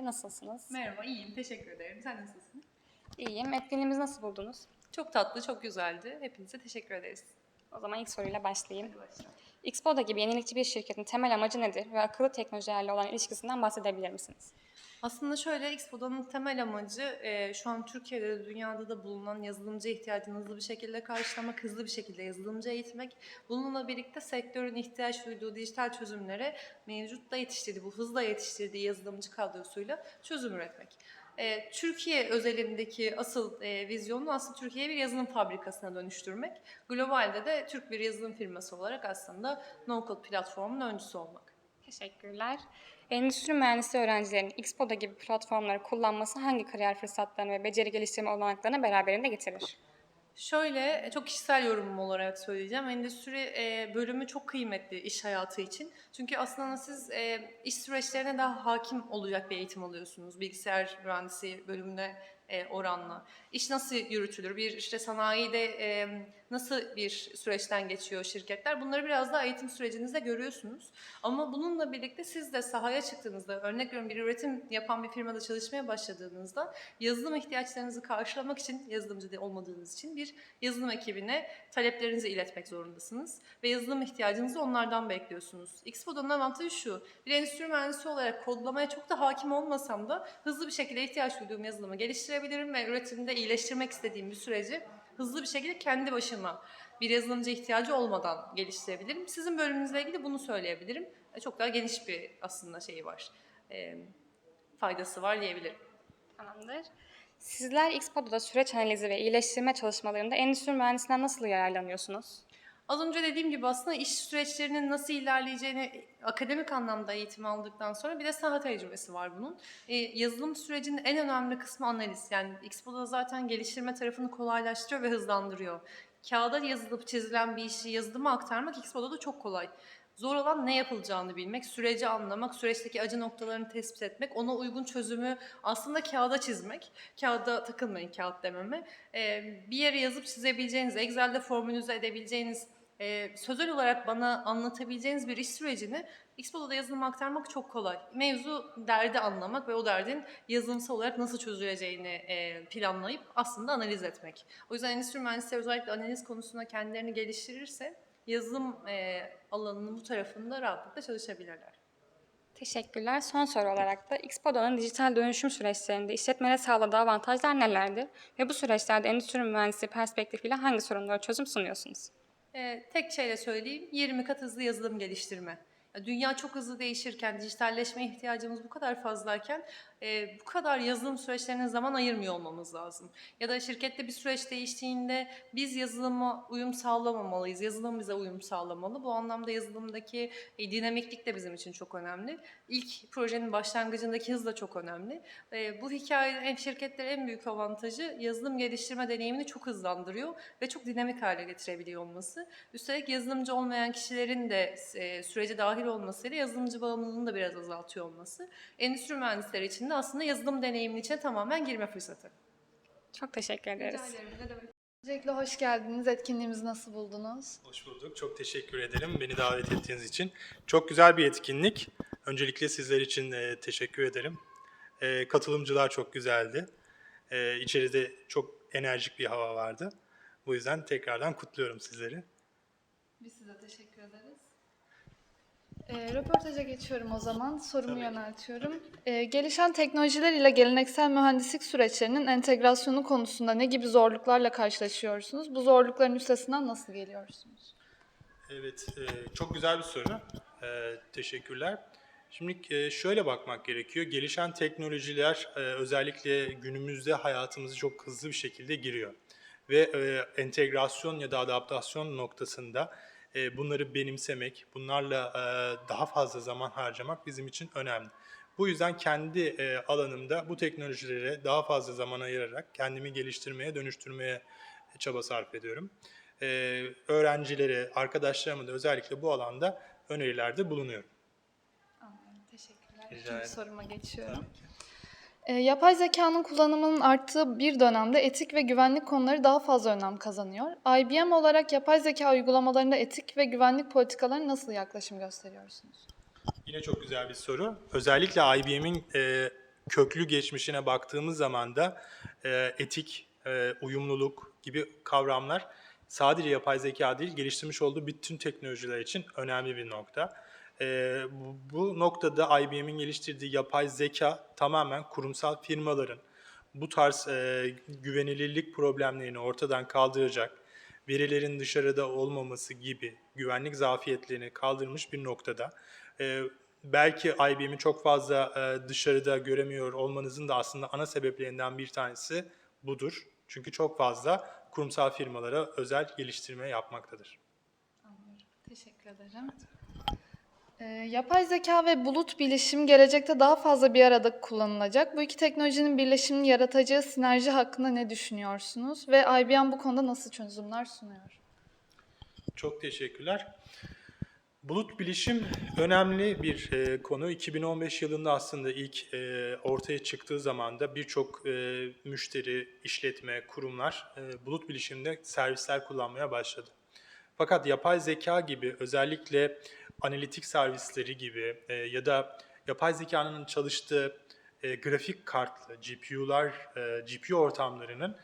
Bey. Nasılsınız? Merhaba, iyiyim. Teşekkür ederim. Sen nasılsın? İyiyim. Etkinliğimizi nasıl buldunuz? Çok tatlı, çok güzeldi. Hepinize teşekkür ederiz. O zaman ilk soruyla başlayayım. Xpoda gibi yenilikçi bir şirketin temel amacı nedir ve akıllı teknolojilerle olan ilişkisinden bahsedebilir misiniz? Aslında şöyle, Expo'danın temel amacı e, şu an Türkiye'de de dünyada da bulunan yazılımcı ihtiyacını hızlı bir şekilde karşılamak, hızlı bir şekilde yazılımcı eğitmek. Bununla birlikte sektörün ihtiyaç duyduğu dijital çözümlere mevcutta yetiştirdiği, bu hızla yetiştirdiği yazılımcı kadrosuyla çözüm üretmek. E, Türkiye özelindeki asıl e, vizyonu aslında Türkiye'yi bir yazılım fabrikasına dönüştürmek. Globalde de Türk bir yazılım firması olarak aslında no-code platformunun öncüsü olmak. Teşekkürler. Endüstri mühendisliği öğrencilerinin Xpoda gibi platformları kullanması hangi kariyer fırsatlarını ve beceri geliştirme olanaklarını beraberinde getirir? Şöyle çok kişisel yorumum olarak söyleyeceğim. Endüstri e, bölümü çok kıymetli iş hayatı için. Çünkü aslında siz e, iş süreçlerine daha hakim olacak bir eğitim alıyorsunuz. Bilgisayar mühendisi bölümüne e, oranla. İş nasıl yürütülür? Bir işte sanayide e, nasıl bir süreçten geçiyor şirketler? Bunları biraz daha eğitim sürecinizde görüyorsunuz. Ama bununla birlikte siz de sahaya çıktığınızda, örnek veriyorum bir üretim yapan bir firmada çalışmaya başladığınızda yazılım ihtiyaçlarınızı karşılamak için, yazılımcı olmadığınız için bir yazılım ekibine taleplerinizi iletmek zorundasınız. Ve yazılım ihtiyacınızı onlardan bekliyorsunuz. Xpoda'nın avantajı şu, bir endüstri mühendisi olarak kodlamaya çok da hakim olmasam da hızlı bir şekilde ihtiyaç duyduğum yazılımı geliştirebilirim ve üretimde iyileştirmek istediğim bir süreci hızlı bir şekilde kendi başıma bir yazılımcı ihtiyacı olmadan geliştirebilirim. Sizin bölümünüzle ilgili bunu söyleyebilirim. E, Çok daha geniş bir aslında şeyi var, e, faydası var diyebilirim. Tamamdır. Sizler Xpoda'da süreç analizi ve iyileştirme çalışmalarında endüstri mühendisinden nasıl yararlanıyorsunuz? Az önce dediğim gibi aslında iş süreçlerinin nasıl ilerleyeceğini akademik anlamda eğitim aldıktan sonra bir de saha tecrübesi var bunun. E, yazılım sürecinin en önemli kısmı analiz. Yani Xpo'da zaten geliştirme tarafını kolaylaştırıyor ve hızlandırıyor. Kağıda yazılıp çizilen bir işi yazılıma aktarmak Xpo'da da çok kolay. Zor olan ne yapılacağını bilmek, süreci anlamak, süreçteki acı noktalarını tespit etmek, ona uygun çözümü aslında kağıda çizmek. Kağıda takılmayın kağıt dememe. Ee, bir yere yazıp çizebileceğiniz, Excel'de formülize edebileceğiniz, e, sözel olarak bana anlatabileceğiniz bir iş sürecini Xpolo'da yazılıma aktarmak çok kolay. Mevzu derdi anlamak ve o derdin yazılımsal olarak nasıl çözüleceğini e, planlayıp aslında analiz etmek. O yüzden endüstri mühendisleri özellikle analiz konusunda kendilerini geliştirirse yazılım e, alanının bu tarafında rahatlıkla çalışabilirler. Teşekkürler. Son soru olarak da Xpoda'nın dijital dönüşüm süreçlerinde işletmelere sağladığı avantajlar nelerdir? Ve bu süreçlerde endüstri mühendisliği perspektifiyle hangi sorunlara çözüm sunuyorsunuz? Ee, tek şeyle söyleyeyim, 20 kat hızlı yazılım geliştirme. Ya Dünya çok hızlı değişirken, dijitalleşme ihtiyacımız bu kadar fazlayken e, bu kadar yazılım süreçlerine zaman ayırmıyor olmamız lazım. Ya da şirkette bir süreç değiştiğinde biz yazılıma uyum sağlamamalıyız, yazılım bize uyum sağlamalı. Bu anlamda yazılımdaki e, dinamiklik de bizim için çok önemli. İlk projenin başlangıcındaki hız da çok önemli. E, bu hikayenin en şirketlere en büyük avantajı yazılım geliştirme deneyimini çok hızlandırıyor ve çok dinamik hale getirebiliyor olması. Üstelik yazılımcı olmayan kişilerin de e, sürece dahil olmasıyla yazılımcı bağımlılığını da biraz azaltıyor olması. Endüstri mühendisleri için de aslında yazılım deneyiminin içine tamamen girme fırsatı. Çok teşekkür ederiz. Ne demek? Öncelikle hoş geldiniz. Etkinliğimizi nasıl buldunuz? Hoş bulduk. Çok teşekkür ederim beni davet ettiğiniz için. Çok güzel bir etkinlik. Öncelikle sizler için e, teşekkür ederim. E, katılımcılar çok güzeldi. E, içeride çok enerjik bir hava vardı. Bu yüzden tekrardan kutluyorum sizleri. Biz size teşekkür ederiz. E, röportaja geçiyorum o zaman. Sorumu Tabii. yöneltiyorum. E, gelişen teknolojiler ile geleneksel mühendislik süreçlerinin entegrasyonu konusunda ne gibi zorluklarla karşılaşıyorsunuz? Bu zorlukların üstesinden nasıl geliyorsunuz? Evet, e, çok güzel bir soru. E, teşekkürler. Şimdi e, şöyle bakmak gerekiyor. Gelişen teknolojiler e, özellikle günümüzde hayatımızı çok hızlı bir şekilde giriyor. Ve e, entegrasyon ya da adaptasyon noktasında e, bunları benimsemek, bunlarla e, daha fazla zaman harcamak bizim için önemli. Bu yüzden kendi e, alanımda bu teknolojilere daha fazla zaman ayırarak kendimi geliştirmeye, dönüştürmeye çaba sarf ediyorum. Ee, öğrencilere, arkadaşlarıma da özellikle bu alanda önerilerde bulunuyorum. Anladım. Teşekkürler. Rica ederim. soruma geçiyorum. E, yapay zekanın kullanımının arttığı bir dönemde etik ve güvenlik konuları daha fazla önem kazanıyor. IBM olarak yapay zeka uygulamalarında etik ve güvenlik politikalarına nasıl yaklaşım gösteriyorsunuz? Yine çok güzel bir soru. Özellikle IBM'in e, köklü geçmişine baktığımız zaman da e, etik, e, uyumluluk gibi kavramlar sadece yapay zeka değil, geliştirmiş olduğu bütün teknolojiler için önemli bir nokta. E, bu, noktada IBM'in geliştirdiği yapay zeka tamamen kurumsal firmaların bu tarz e, güvenilirlik problemlerini ortadan kaldıracak, verilerin dışarıda olmaması gibi güvenlik zafiyetlerini kaldırmış bir noktada. E, belki IBM'i çok fazla e, dışarıda göremiyor olmanızın da aslında ana sebeplerinden bir tanesi budur. Çünkü çok fazla kurumsal firmalara özel geliştirme yapmaktadır. Teşekkür ederim. Yapay zeka ve bulut bilişim gelecekte daha fazla bir arada kullanılacak. Bu iki teknolojinin birleşimini yaratacağı sinerji hakkında ne düşünüyorsunuz? Ve IBM bu konuda nasıl çözümler sunuyor? Çok teşekkürler. Bulut bilişim önemli bir e, konu. 2015 yılında aslında ilk e, ortaya çıktığı zaman da birçok e, müşteri, işletme, kurumlar e, bulut bilişimde servisler kullanmaya başladı. Fakat yapay zeka gibi özellikle analitik servisleri gibi e, ya da yapay zekanın çalıştığı e, grafik kartlı GPU'lar, e, GPU ortamlarının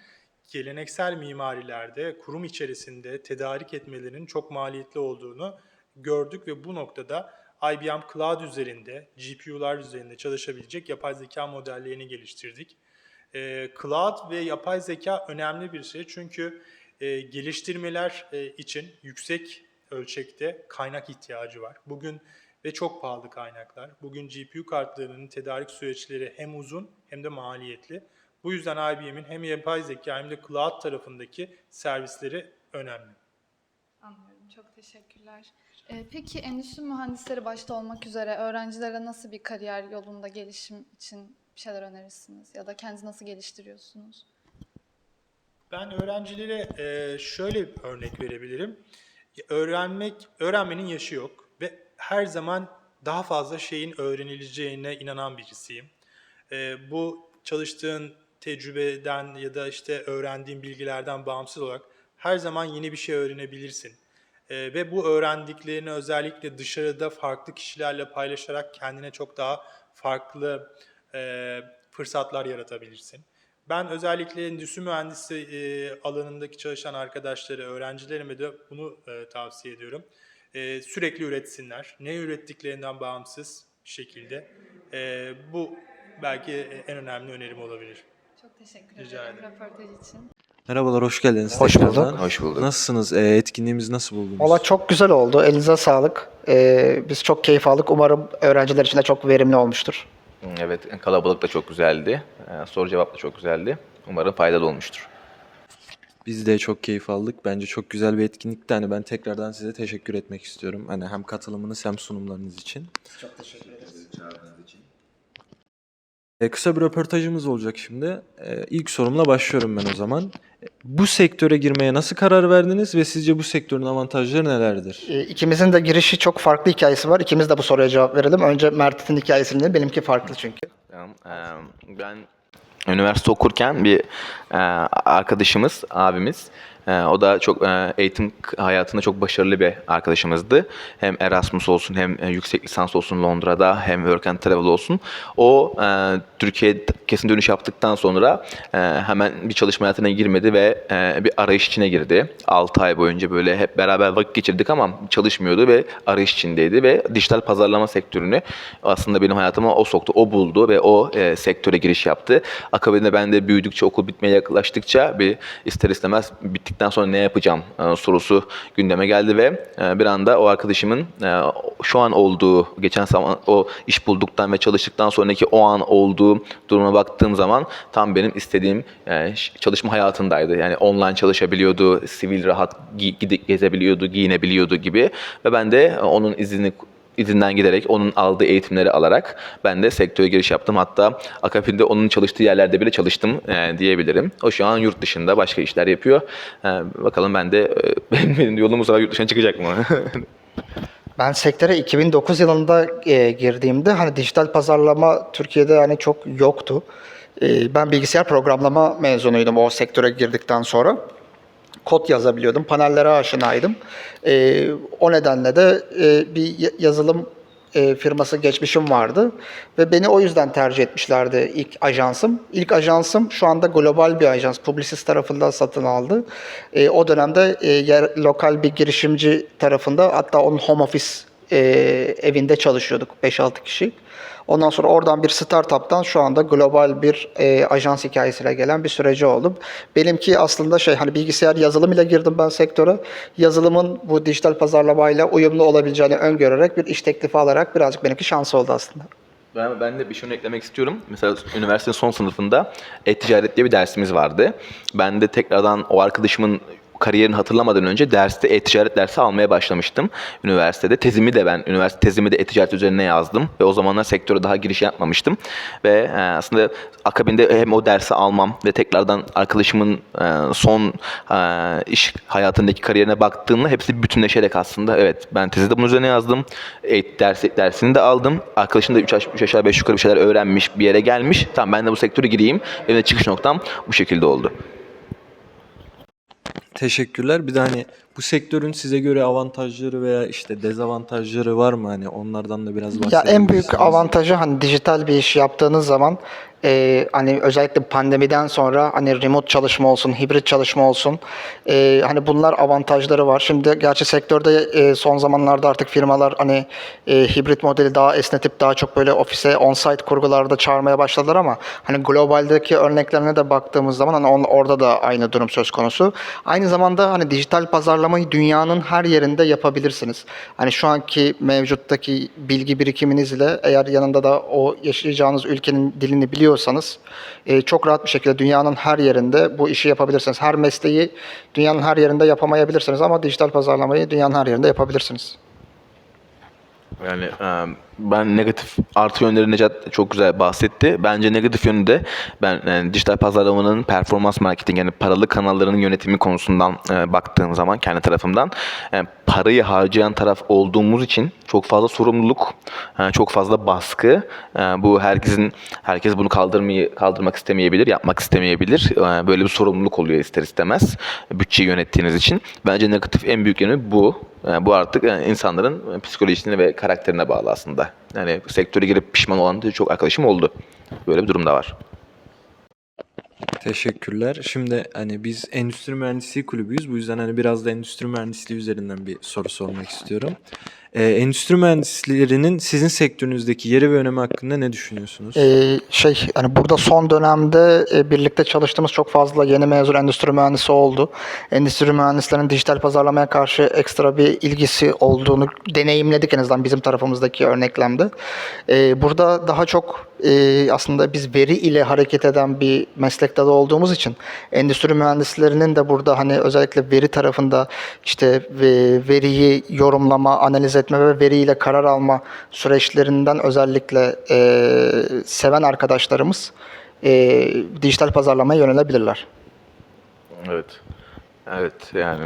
geleneksel mimarilerde, kurum içerisinde tedarik etmelerinin çok maliyetli olduğunu gördük ve bu noktada IBM Cloud üzerinde, GPU'lar üzerinde çalışabilecek yapay zeka modellerini geliştirdik. E, Cloud ve yapay zeka önemli bir şey çünkü e, geliştirmeler e, için yüksek ölçekte kaynak ihtiyacı var. Bugün ve çok pahalı kaynaklar. Bugün GPU kartlarının tedarik süreçleri hem uzun hem de maliyetli. Bu yüzden IBM'in hem yapay zeka hem de cloud tarafındaki servisleri önemli. Anlıyorum. Çok teşekkürler. Ee, peki endüstri mühendisleri başta olmak üzere öğrencilere nasıl bir kariyer yolunda gelişim için bir şeyler önerirsiniz? Ya da kendinizi nasıl geliştiriyorsunuz? Ben öğrencilere e, şöyle bir örnek verebilirim. Öğrenmek, öğrenmenin yaşı yok ve her zaman daha fazla şeyin öğrenileceğine inanan birisiyim. E, bu çalıştığın tecrübeden ya da işte öğrendiğin bilgilerden bağımsız olarak her zaman yeni bir şey öğrenebilirsin. E, ve bu öğrendiklerini özellikle dışarıda farklı kişilerle paylaşarak kendine çok daha farklı e, fırsatlar yaratabilirsin. Ben özellikle endüstri mühendisi e, alanındaki çalışan arkadaşları, öğrencilerime de bunu e, tavsiye ediyorum. E, sürekli üretsinler. Ne ürettiklerinden bağımsız şekilde. E, bu belki en önemli önerim olabilir. Çok teşekkür Rica ederim ederim. röportaj için. Merhabalar, hoş geldiniz. Hoş tekrardan. bulduk. Hoş bulduk. Nasılsınız? Ee, etkinliğimizi nasıl buldunuz? Valla çok güzel oldu. Elinize sağlık. Ee, biz çok keyif aldık. Umarım öğrenciler için de çok verimli olmuştur. Evet, kalabalık da çok güzeldi. Ee, Soru cevap da çok güzeldi. Umarım faydalı olmuştur. Biz de çok keyif aldık. Bence çok güzel bir etkinlikti. Hani ben tekrardan size teşekkür etmek istiyorum. Hani hem katılımınız hem sunumlarınız için. Çok teşekkür ederiz. Ee, kısa bir röportajımız olacak şimdi. Ee, ilk sorumla başlıyorum ben o zaman. Ee, Bu sektöre girmeye nasıl karar verdiniz ve sizce bu sektörün avantajları nelerdir? Ee, ikimizin de girişi çok farklı hikayesi var. İkimiz de bu soruya cevap verelim. Önce Mert'in hikayesini dinleyelim. Benimki farklı çünkü. Tamam, eee, Ben üniversite okurken bir eee, arkadaşımız, abimiz, o da çok eee, eğitim hayatında çok başarılı bir arkadaşımızdı. Hem Erasmus olsun hem e, yüksek lisans olsun Londra'da hem Work and Travel olsun. O eee Türkiye'ye kesin dönüş yaptıktan sonra hemen bir çalışma hayatına girmedi ve bir arayış içine girdi. 6 ay boyunca böyle hep beraber vakit geçirdik ama çalışmıyordu ve arayış içindeydi ve dijital pazarlama sektörünü aslında benim hayatıma o soktu, o buldu ve o e, sektöre giriş yaptı. Akabinde ben de büyüdükçe, okul bitmeye yaklaştıkça bir ister istemez bittikten sonra ne yapacağım e, sorusu gündeme geldi ve e, bir anda o arkadaşımın e, şu an olduğu, geçen zaman o iş bulduktan ve çalıştıktan sonraki o an olduğu duruma baktığım zaman tam benim istediğim çalışma hayatındaydı. Yani online çalışabiliyordu, sivil rahat gi- gide- gezebiliyordu, giyinebiliyordu gibi ve ben de onun izini izinden giderek onun aldığı eğitimleri alarak ben de sektöre giriş yaptım. Hatta akabinde onun çalıştığı yerlerde bile çalıştım e, diyebilirim. O şu an yurt dışında başka işler yapıyor. E, bakalım ben de e, benim, yolum bu yurt dışına çıkacak mı? Ben sektöre 2009 yılında e, girdiğimde hani dijital pazarlama Türkiye'de hani çok yoktu. E, ben bilgisayar programlama mezunuydum o sektöre girdikten sonra. Kod yazabiliyordum, panellere aşinaydım. E, o nedenle de e, bir ya- yazılım e, firması geçmişim vardı ve beni o yüzden tercih etmişlerdi ilk ajansım. İlk ajansım şu anda global bir ajans. Publicis tarafından satın aldı. E, o dönemde e, yer, lokal bir girişimci tarafında hatta onun home office e, evinde çalışıyorduk 5-6 kişi. Ondan sonra oradan bir startup'tan şu anda global bir e, ajans hikayesiyle gelen bir süreci oldum. Benimki aslında şey hani bilgisayar yazılım ile girdim ben sektöre. Yazılımın bu dijital pazarlamayla uyumlu olabileceğini öngörerek bir iş teklifi alarak birazcık benimki şans oldu aslında. Ben, ben de bir şey eklemek istiyorum. Mesela üniversitenin son sınıfında e-ticaret diye bir dersimiz vardı. Ben de tekrardan o arkadaşımın kariyerini hatırlamadan önce derste e-ticaret dersi almaya başlamıştım üniversitede. Tezimi de ben üniversite tezimi de e-ticaret üzerine yazdım ve o zamanlar sektöre daha giriş yapmamıştım. Ve e, aslında akabinde hem o dersi almam ve tekrardan arkadaşımın e, son e, iş hayatındaki kariyerine baktığımda hepsi bütünleşerek aslında evet ben tezi de bunun üzerine yazdım. E, dersi, dersini de aldım. Arkadaşım da 3 aşağı 5 yukarı bir şeyler öğrenmiş, bir yere gelmiş. Tamam ben de bu sektöre gireyim. Benim çıkış noktam bu şekilde oldu. Teşekkürler. Bir de hani bu sektörün size göre avantajları veya işte dezavantajları var mı? Hani onlardan da biraz Ya bahsedebilirsiniz. en büyük avantajı hani dijital bir iş yaptığınız zaman e, hani özellikle pandemiden sonra hani remote çalışma olsun, hibrit çalışma olsun e, hani bunlar avantajları var. Şimdi gerçi sektörde e, son zamanlarda artık firmalar hani e, hibrit modeli daha esnetip daha çok böyle ofise on-site kurgularda çağırmaya başladılar ama hani globaldeki örneklerine de baktığımız zaman hani on- orada da aynı durum söz konusu. Aynı zamanda hani dijital pazarlamayı dünyanın her yerinde yapabilirsiniz. Hani şu anki mevcuttaki bilgi birikiminizle eğer yanında da o yaşayacağınız ülkenin dilini biliyorsanız e, çok rahat bir şekilde dünyanın her yerinde bu işi yapabilirsiniz. Her mesleği dünyanın her yerinde yapamayabilirsiniz ama dijital pazarlamayı dünyanın her yerinde yapabilirsiniz. Yani e, ben negatif artı yönleri Necat çok güzel bahsetti. Bence negatif yönü de ben e, dijital pazarlamanın performans marketing yani paralı kanallarının yönetimi konusundan e, baktığım zaman kendi tarafımdan e, parayı harcayan taraf olduğumuz için çok fazla sorumluluk, e, çok fazla baskı. E, bu herkesin herkes bunu kaldırmayı kaldırmak istemeyebilir, yapmak istemeyebilir. E, böyle bir sorumluluk oluyor ister istemez bütçeyi yönettiğiniz için. Bence negatif en büyük yönü bu. E, bu artık e, insanların psikolojisine ve karakterine bağlı aslında. Yani sektöre girip pişman olan da çok arkadaşım oldu. Böyle bir durum da var. Teşekkürler. Şimdi hani biz endüstri mühendisliği kulübüyüz. Bu yüzden hani biraz da endüstri mühendisliği üzerinden bir soru sormak istiyorum. Ee, endüstri mühendislerinin sizin sektörünüzdeki yeri ve önemi hakkında ne düşünüyorsunuz? Ee, şey hani burada son dönemde e, birlikte çalıştığımız çok fazla yeni mezun endüstri mühendisi oldu. Endüstri mühendislerinin dijital pazarlamaya karşı ekstra bir ilgisi olduğunu deneyimledik en azından bizim tarafımızdaki örneklemde. Ee, burada daha çok e, aslında biz veri ile hareket eden bir meslek dalı olduğumuz için endüstri mühendislerinin de burada hani özellikle veri tarafında işte ve veriyi yorumlama, analiz etme ve veriyle karar alma süreçlerinden özellikle e, seven arkadaşlarımız e, dijital pazarlamaya yönelebilirler. Evet. Evet yani.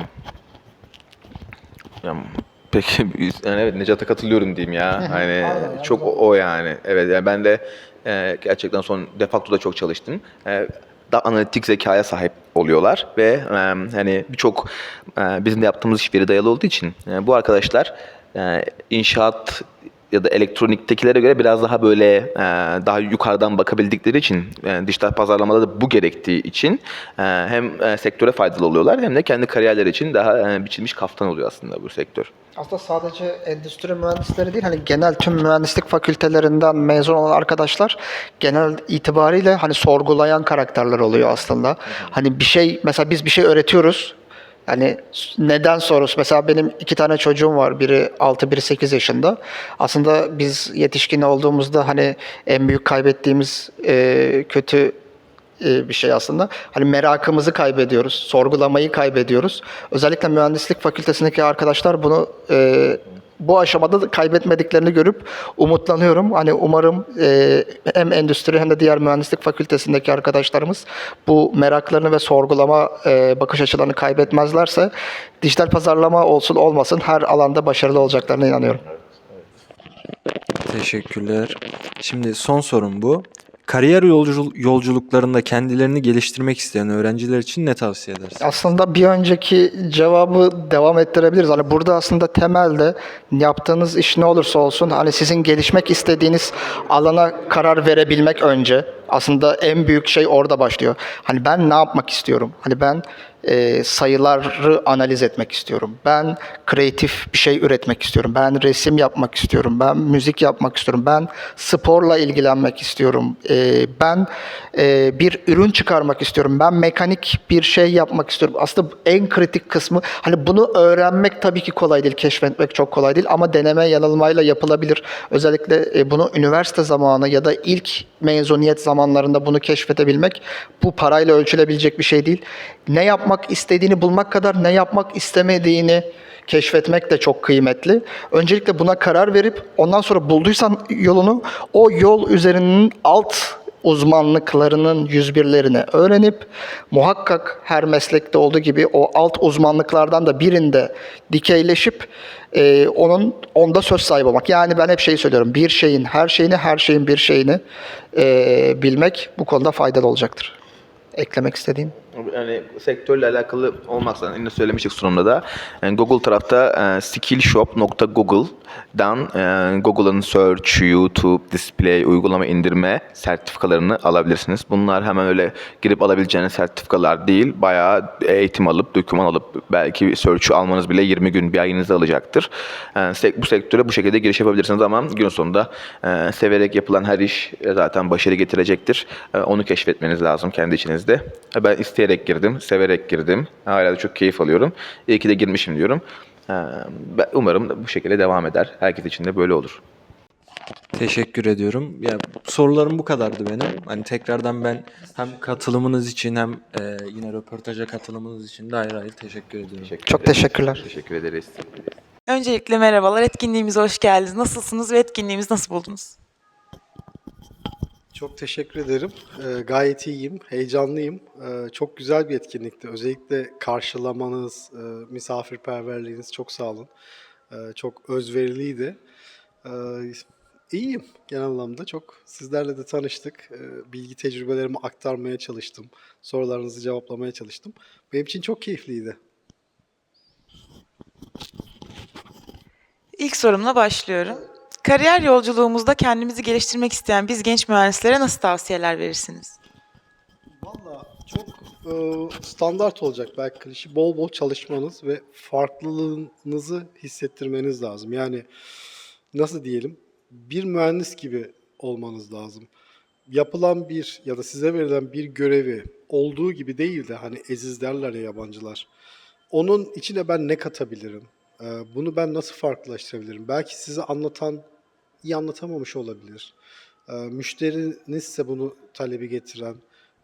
Ya, peki yani evet Necat'a katılıyorum diyeyim ya. Hani çok o, o yani. Evet yani ben de e, gerçekten son defaktoda çok çalıştım. E, daha analitik zekaya sahip oluyorlar ve e, hani birçok e, bizim de yaptığımız iş veri dayalı olduğu için e, bu arkadaşlar e, inşaat ya da elektroniktekilere göre biraz daha böyle e, daha yukarıdan bakabildikleri için e, dijital pazarlamada da bu gerektiği için e, hem e, sektöre faydalı oluyorlar hem de kendi kariyerleri için daha e, biçilmiş kaftan oluyor aslında bu sektör. Aslında sadece endüstri mühendisleri değil hani genel tüm mühendislik fakültelerinden mezun olan arkadaşlar genel itibariyle hani sorgulayan karakterler oluyor aslında. Hani bir şey mesela biz bir şey öğretiyoruz. Yani neden sorusu. Mesela benim iki tane çocuğum var. Biri 6, biri 8 yaşında. Aslında biz yetişkin olduğumuzda hani en büyük kaybettiğimiz e, kötü e, bir şey aslında. Hani merakımızı kaybediyoruz, sorgulamayı kaybediyoruz. Özellikle mühendislik fakültesindeki arkadaşlar bunu e, bu aşamada da kaybetmediklerini görüp umutlanıyorum. Hani umarım e, hem endüstri hem de diğer mühendislik fakültesindeki arkadaşlarımız bu meraklarını ve sorgulama e, bakış açılarını kaybetmezlerse dijital pazarlama olsun olmasın her alanda başarılı olacaklarına inanıyorum. Teşekkürler. Şimdi son sorum bu. Kariyer yolcul- yolculuklarında kendilerini geliştirmek isteyen öğrenciler için ne tavsiye edersin? Aslında bir önceki cevabı devam ettirebiliriz. Hani burada aslında temelde yaptığınız iş ne olursa olsun hani sizin gelişmek istediğiniz alana karar verebilmek önce. Aslında en büyük şey orada başlıyor. Hani ben ne yapmak istiyorum? Hani ben e, sayıları analiz etmek istiyorum. Ben kreatif bir şey üretmek istiyorum. Ben resim yapmak istiyorum. Ben müzik yapmak istiyorum. Ben sporla ilgilenmek istiyorum. E, ben e, bir ürün çıkarmak istiyorum. Ben mekanik bir şey yapmak istiyorum. Aslında en kritik kısmı hani bunu öğrenmek tabii ki kolay değil. Keşfetmek çok kolay değil ama deneme yanılmayla yapılabilir. Özellikle e, bunu üniversite zamanı ya da ilk mezuniyet zamanlarında bunu keşfedebilmek bu parayla ölçülebilecek bir şey değil. Ne yapmak istediğini bulmak kadar ne yapmak istemediğini keşfetmek de çok kıymetli. Öncelikle buna karar verip ondan sonra bulduysan yolunu o yol üzerinin alt uzmanlıklarının 101'lerini öğrenip muhakkak her meslekte olduğu gibi o alt uzmanlıklardan da birinde dikeyleşip e, onun onda söz sahibi olmak. Yani ben hep şeyi söylüyorum. Bir şeyin her şeyini, her şeyin bir şeyini e, bilmek bu konuda faydalı olacaktır. Eklemek istediğim. Yani sektörle alakalı olmazsa yine söylemiştik sunumda da yani Google tarafta e, skillshop.google.dan e, Google'ın Search, YouTube, Display, uygulama indirme sertifikalarını alabilirsiniz. Bunlar hemen öyle girip alabileceğiniz sertifikalar değil. Bayağı eğitim alıp, doküman alıp belki Search'ü almanız bile 20 gün, bir ayınızı alacaktır. E, bu sektöre bu şekilde giriş yapabilirsiniz ama gün sonunda e, severek yapılan her iş e, zaten başarı getirecektir. E, onu keşfetmeniz lazım kendi içinizde. E, Ben isteyerek girdim, severek girdim. Hala da çok keyif alıyorum. İyi ki de girmişim diyorum. Umarım da bu şekilde devam eder. Herkes için de böyle olur. Teşekkür ediyorum. Ya sorularım bu kadardı benim. Hani tekrardan ben hem katılımınız için hem e, yine röportaja katılımınız için de ayrı ayrı teşekkür ediyorum. Teşekkür Çok ederiz. teşekkürler. Teşekkür ederiz. Öncelikle merhabalar. Etkinliğimize hoş geldiniz. Nasılsınız ve etkinliğimizi nasıl buldunuz? Çok teşekkür ederim. Ee, gayet iyiyim, heyecanlıyım. Ee, çok güzel bir etkinlikti. Özellikle karşılamanız, e, misafirperverliğiniz çok sağ olun. Ee, çok özveriliydi. Ee, iyiyim genel anlamda çok. Sizlerle de tanıştık. Ee, bilgi tecrübelerimi aktarmaya çalıştım. Sorularınızı cevaplamaya çalıştım. Benim için çok keyifliydi. İlk sorumla başlıyorum. Kariyer yolculuğumuzda kendimizi geliştirmek isteyen biz genç mühendislere nasıl tavsiyeler verirsiniz? Valla çok e, standart olacak belki klişe. Bol bol çalışmanız ve farklılığınızı hissettirmeniz lazım. Yani nasıl diyelim bir mühendis gibi olmanız lazım. Yapılan bir ya da size verilen bir görevi olduğu gibi değil de hani eziz derler ya yabancılar. Onun içine ben ne katabilirim? E, bunu ben nasıl farklılaştırabilirim? Belki size anlatan iyi anlatamamış olabilir. E, müşterinizse bunu talebi getiren,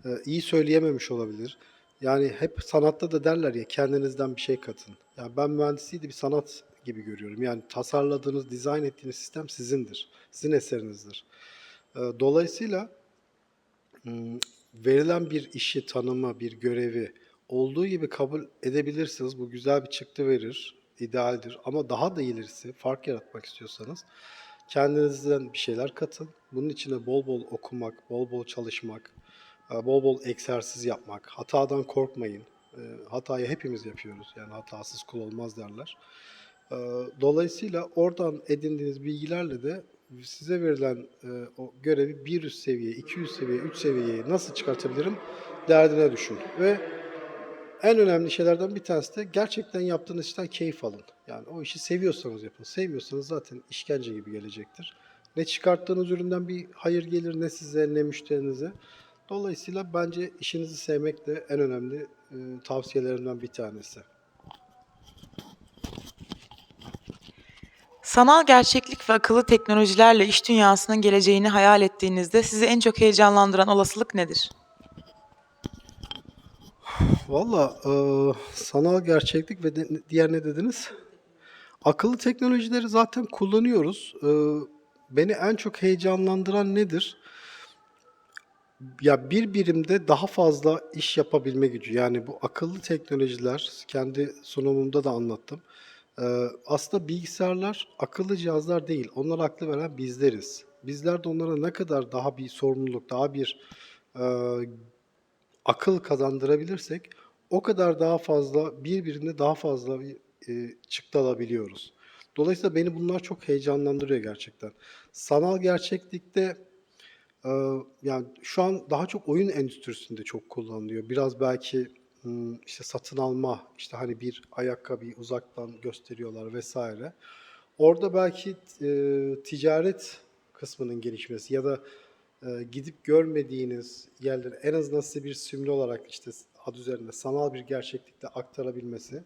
e, iyi söyleyememiş olabilir. Yani hep sanatta da derler ya kendinizden bir şey katın. Yani ben mühendisliği de bir sanat gibi görüyorum. Yani tasarladığınız, dizayn ettiğiniz sistem sizindir. Sizin eserinizdir. E, Dolayısıyla m, verilen bir işi, tanıma, bir görevi olduğu gibi kabul edebilirsiniz. Bu güzel bir çıktı verir, idealdir. Ama daha da ilerisi, fark yaratmak istiyorsanız kendinizden bir şeyler katın. Bunun içine bol bol okumak, bol bol çalışmak, e, bol bol egzersiz yapmak, hatadan korkmayın. E, Hatayı hepimiz yapıyoruz. Yani hatasız kul olmaz derler. E, Dolayısıyla oradan edindiğiniz bilgilerle de size verilen o görevi bir üst seviye, iki üst seviye, üç seviyeye nasıl çıkartabilirim derdine düşün. Ve en önemli şeylerden bir tanesi de gerçekten yaptığınız işten keyif alın. Yani o işi seviyorsanız yapın. Sevmiyorsanız zaten işkence gibi gelecektir. Ne çıkarttığınız üründen bir hayır gelir ne size ne müşterinize. Dolayısıyla bence işinizi sevmek de en önemli e, tavsiyelerimden bir tanesi. Sanal gerçeklik ve akıllı teknolojilerle iş dünyasının geleceğini hayal ettiğinizde sizi en çok heyecanlandıran olasılık nedir? Valla e, sanal gerçeklik ve de- diğer ne dediniz? Akıllı teknolojileri zaten kullanıyoruz. E, beni en çok heyecanlandıran nedir? Ya bir birimde daha fazla iş yapabilme gücü. Yani bu akıllı teknolojiler, kendi sunumumda da anlattım. E, aslında bilgisayarlar akıllı cihazlar değil. Onlar aklı veren bizleriz. bizler de onlara ne kadar daha bir sorumluluk, daha bir e, akıl kazandırabilirsek o kadar daha fazla birbirine daha fazla bir, e, çıktı alabiliyoruz. Dolayısıyla beni bunlar çok heyecanlandırıyor gerçekten. Sanal gerçeklikte e, yani şu an daha çok oyun endüstrisinde çok kullanılıyor. Biraz belki hmm, işte satın alma, işte hani bir ayakkabıyı uzaktan gösteriyorlar vesaire. Orada belki e, ticaret kısmının gelişmesi ya da e, gidip görmediğiniz yerleri en azından size bir simüle olarak işte adı üzerinde sanal bir gerçeklikte aktarabilmesi.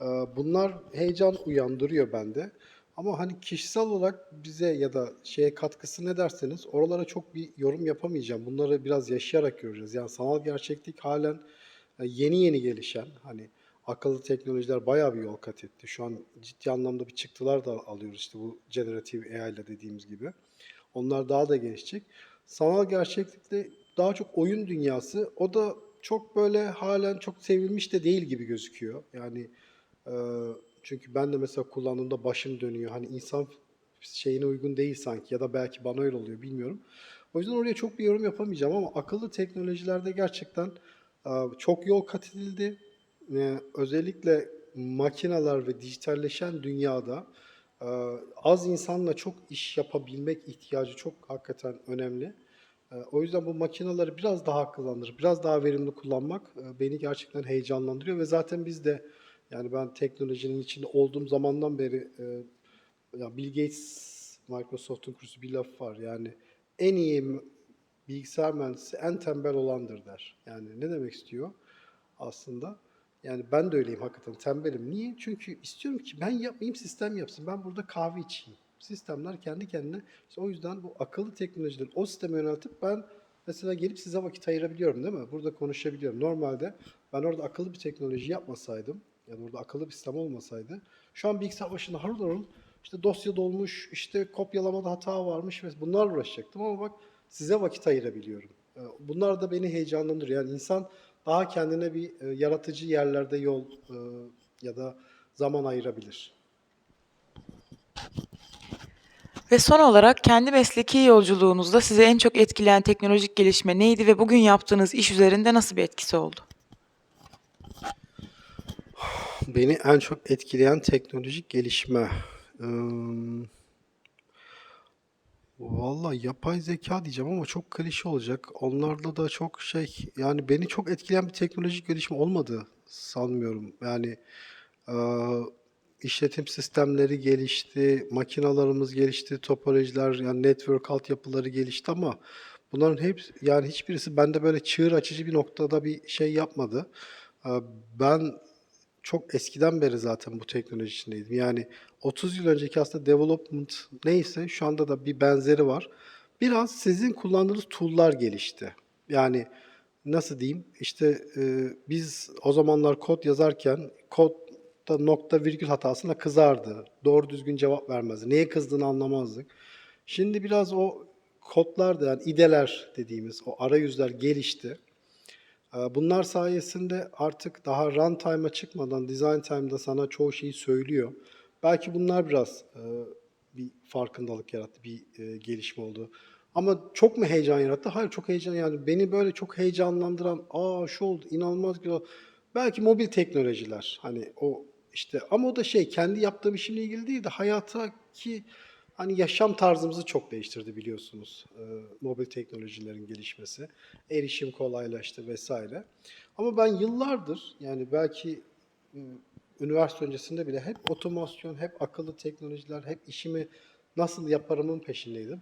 e, bunlar heyecan uyandırıyor bende. Ama hani kişisel olarak bize ya da şeye katkısı ne derseniz oralara çok bir yorum yapamayacağım. Bunları biraz yaşayarak göreceğiz. Yani sanal gerçeklik halen e, yeni yeni gelişen hani akıllı teknolojiler bayağı bir yol kat etti. Şu an ciddi anlamda bir çıktılar da alıyoruz işte bu generative AI ile dediğimiz gibi. Onlar daha da gelişecek. Sanal gerçeklikte daha çok oyun dünyası. O da çok böyle halen çok sevilmiş de değil gibi gözüküyor. Yani e, çünkü ben de mesela kullandığımda başım dönüyor. Hani insan şeyine uygun değil sanki ya da belki bana öyle oluyor bilmiyorum. O yüzden oraya çok bir yorum yapamayacağım ama akıllı teknolojilerde gerçekten e, çok yol kat edildi. E, özellikle makineler ve dijitalleşen dünyada az insanla çok iş yapabilmek ihtiyacı çok hakikaten önemli. E, O yüzden bu makineleri biraz daha akıllandırıp, biraz daha verimli kullanmak e, beni gerçekten heyecanlandırıyor ve zaten biz de yani ben teknolojinin içinde olduğum zamandan beri e, ya Bill Gates, Microsoft'un kurucusu bir laf var yani en iyi bilgisayar mühendisi en tembel olandır der. Yani ne demek istiyor aslında? Yani ben de öyleyim hakikaten tembelim. Niye? Çünkü istiyorum ki ben yapmayayım sistem yapsın. Ben burada kahve içeyim. Sistemler kendi kendine. İşte o yüzden bu akıllı teknolojileri o sisteme yöneltip ben mesela gelip size vakit ayırabiliyorum değil mi? Burada konuşabiliyorum. Normalde ben orada akıllı bir teknoloji yapmasaydım ya da orada akıllı bir sistem olmasaydı şu an bilgisayar başında harıl harıl işte dosya dolmuş, işte kopyalamada hata varmış ve bunlarla uğraşacaktım ama bak size vakit ayırabiliyorum. Ee, Bunlar da beni heyecanlandırıyor. Yani insan daha kendine bir e, yaratıcı yerlerde yol e, ya da zaman ayırabilir. Ve son olarak kendi mesleki yolculuğunuzda sizi en çok etkileyen teknolojik gelişme neydi ve bugün yaptığınız iş üzerinde nasıl bir etkisi oldu? Beni en çok etkileyen teknolojik gelişme. Hmm, Valla yapay zeka diyeceğim ama çok klişe olacak. Onlarla da çok şey yani beni çok etkileyen bir teknolojik gelişme olmadı sanmıyorum. Yani e, işletim sistemleri gelişti, makinalarımız gelişti, topolojiler yani network altyapıları gelişti ama bunların hepsi yani hiçbirisi bende böyle çığır açıcı bir noktada bir şey yapmadı. E, Ben çok eskiden beri zaten bu teknoloji içindeydim. Yani 30 yıl önceki aslında development neyse şu anda da bir benzeri var. Biraz sizin kullandığınız tool'lar gelişti. Yani nasıl diyeyim? İşte e, biz o zamanlar kod yazarken kodda nokta virgül hatasına kızardı. Doğru düzgün cevap vermezdi. Neye kızdığını anlamazdık. Şimdi biraz o kodlar da yani ideler dediğimiz o arayüzler gelişti. Ee, Bunlar sayesinde artık daha runtime'a çıkmadan design time'da sana çoğu şeyi söylüyor. Belki bunlar biraz e, bir farkındalık yarattı, bir e, gelişme oldu. Ama çok mu heyecan yarattı? Hayır çok heyecan yani beni böyle çok heyecanlandıran aa şu oldu inanılmaz güzel. Belki mobil teknolojiler hani o işte ama o da şey kendi yaptığım işimle ilgili değil de hayataki hani yaşam tarzımızı çok değiştirdi biliyorsunuz e, mobil teknolojilerin gelişmesi. Erişim kolaylaştı vesaire. Ama ben yıllardır yani belki e, üniversite öncesinde bile hep otomasyon, hep akıllı teknolojiler, hep işimi nasıl yaparımın peşindeydim.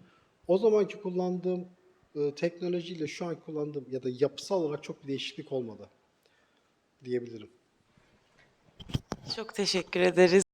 O zamanki kullandığım e, teknolojiyle şu an kullandığım ya da yapısal olarak çok bir değişiklik olmadı diyebilirim. Çok teşekkür ederiz.